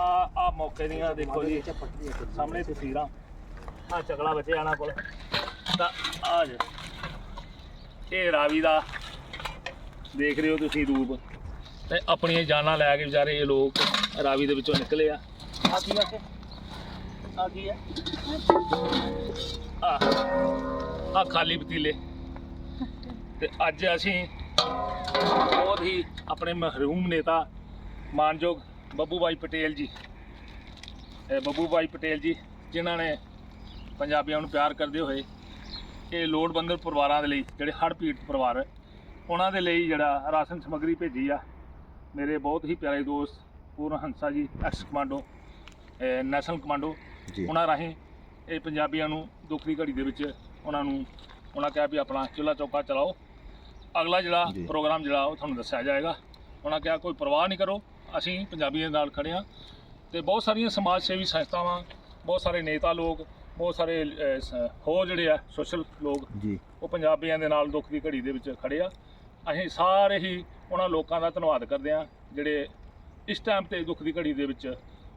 ਆ ਆ ਮੌਕੇ ਦੀਆਂ ਦੇਖੋ ਜੀ। ਸਾਹਮਣੇ ਤਸਵੀਰਾਂ। ਆ ਚਕਲਾ ਬੱਚੇ ਆਣਾ ਕੋਲ। ਤਾਂ ਆ ਜੇ। ਇਹ ਰਾਵੀ ਦਾ ਦੇਖ ਰਹੇ ਹੋ ਤੁਸੀਂ ਰੂਪ। ਤੇ ਆਪਣੀਆਂ ਜਾਨਾਂ ਲੈ ਕੇ ਵਿਚਾਰੇ ਇਹ ਲੋਕ ਰਾਵੀ ਦੇ ਵਿੱਚੋਂ ਨਿਕਲੇ ਆ। ਆ ਕੀ ਆ ਆ ਕੀ ਆ? ਆ। ਆ ਖਾਲੀ ਪਤੀਲੇ। ਤੇ ਅੱਜ ਅਸੀਂ ਬਹੁਤ ਹੀ ਆਪਣੇ ਮਹਿਰੂਮ ਨੇਤਾ, ਮਾਨਯੋਗ ਬੱਬੂ ਭਾਈ ਪਟੇਲ ਜੀ। ਇਹ ਬੱਬੂ ਭਾਈ ਪਟੇਲ ਜੀ ਜਿਨ੍ਹਾਂ ਨੇ ਪੰਜਾਬੀਆਂ ਨੂੰ ਪਿਆਰ ਕਰਦੇ ਹੋਏ ਇਹ ਲੋੜਵੰਦ ਪਰਿਵਾਰਾਂ ਦੇ ਲਈ ਜਿਹੜੇ ਹੜ੍ਹ ਪੀੜਤ ਪਰਿਵਾਰ ਹੈ, ਉਹਨਾਂ ਦੇ ਲਈ ਜਿਹੜਾ ਰਾਸ਼ਨ ਸਮੱਗਰੀ ਭੇਜੀ ਆ। ਮੇਰੇ ਬਹੁਤ ਹੀ ਪਿਆਰੇ ਦੋਸਤ ਪੂਰਨ ਹੰਸਾ ਜੀ ਐਕਸ ਕਮਾਂਡੋ ਨੈਸ਼ਨਲ ਕਮਾਂਡੋ ਉਹਨਾਂ ਰਾਹੀਂ ਇਹ ਪੰਜਾਬੀਆਂ ਨੂੰ ਦੁੱਖ ਦੀ ਘੜੀ ਦੇ ਵਿੱਚ ਉਹਨਾਂ ਨੂੰ ਉਹਨਾਂ ਕਿਹਾ ਵੀ ਆਪਣਾ ਚੁੱਲ੍ਹਾ ਚੌਕਾ ਚਲਾਓ। ਅਗਲਾ ਜਿਹੜਾ। ਪ੍ਰੋਗਰਾਮ ਜਿਹੜਾ ਉਹ ਤੁਹਾਨੂੰ ਦੱਸਿਆ ਜਾਏਗਾ। ਉਹਨਾਂ ਕਿਹਾ ਕੋਈ ਪਰਵਾਹ ਨਹੀਂ ਕਰੋ। ਅਸੀਂ ਪੰਜਾਬੀਆਂ ਦੇ ਨਾਲ ਖੜੇ ਹਾਂ ਤੇ ਬਹੁਤ ਸਾਰੀਆਂ ਸਮਾਜ ਸੇਵੀ ਸੰਸਥਾਵਾਂ ਬਹੁਤ ਸਾਰੇ ਨੇਤਾ ਲੋਕ ਬਹੁਤ ਸਾਰੇ ਹੋਰ ਜਿਹੜੇ ਆ ਸੋਸ਼ਲ ਲੋਕ ਜੀ। ਉਹ ਪੰਜਾਬੀਆਂ ਦੇ ਨਾਲ ਦੁੱਖ ਦੀ ਘੜੀ ਦੇ ਵਿੱਚ ਖੜੇ ਆ। ਅਸੀਂ ਸਾਰੇ ਹੀ ਉਹਨਾਂ ਲੋਕਾਂ ਦਾ ਧੰਨਵਾਦ ਕਰਦੇ ਆ ਜਿਹੜੇ ਇਸ ਟਾਈਮ ਤੇ ਦੁੱਖ ਦੀ ਘੜੀ ਦੇ ਵਿੱਚ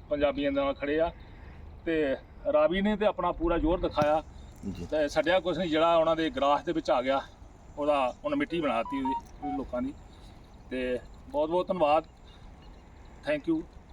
ਪੰਜਾਬੀਆਂ ਦੇ ਨਾਲ ਖੜੇ ਆ। ਤੇ ਰਾਵੀ ਨੇ ਤੇ ਆਪਣਾ ਪੂਰਾ ਜ਼ੋਰ ਦਿਖਾਇਆ। ਜੀ। ਤੇ ਛੱਡਿਆ ਕੁਛ ਨਹੀਂ ਜਿਹੜਾ ਉਹਨਾਂ ਦੇ ਗਰਾਸ ਦੇ ਵਿੱਚ ਆ ਗਿਆ ਉਹਦਾ ਉਹਨੇ ਮਿੱਟੀ ਬਣਾਤੀ ਲੋਕਾਂ ਦੀ। ਤੇ ਬਹੁਤ ਬਹੁਤ ਧੰਨਵਾਦ। thank you.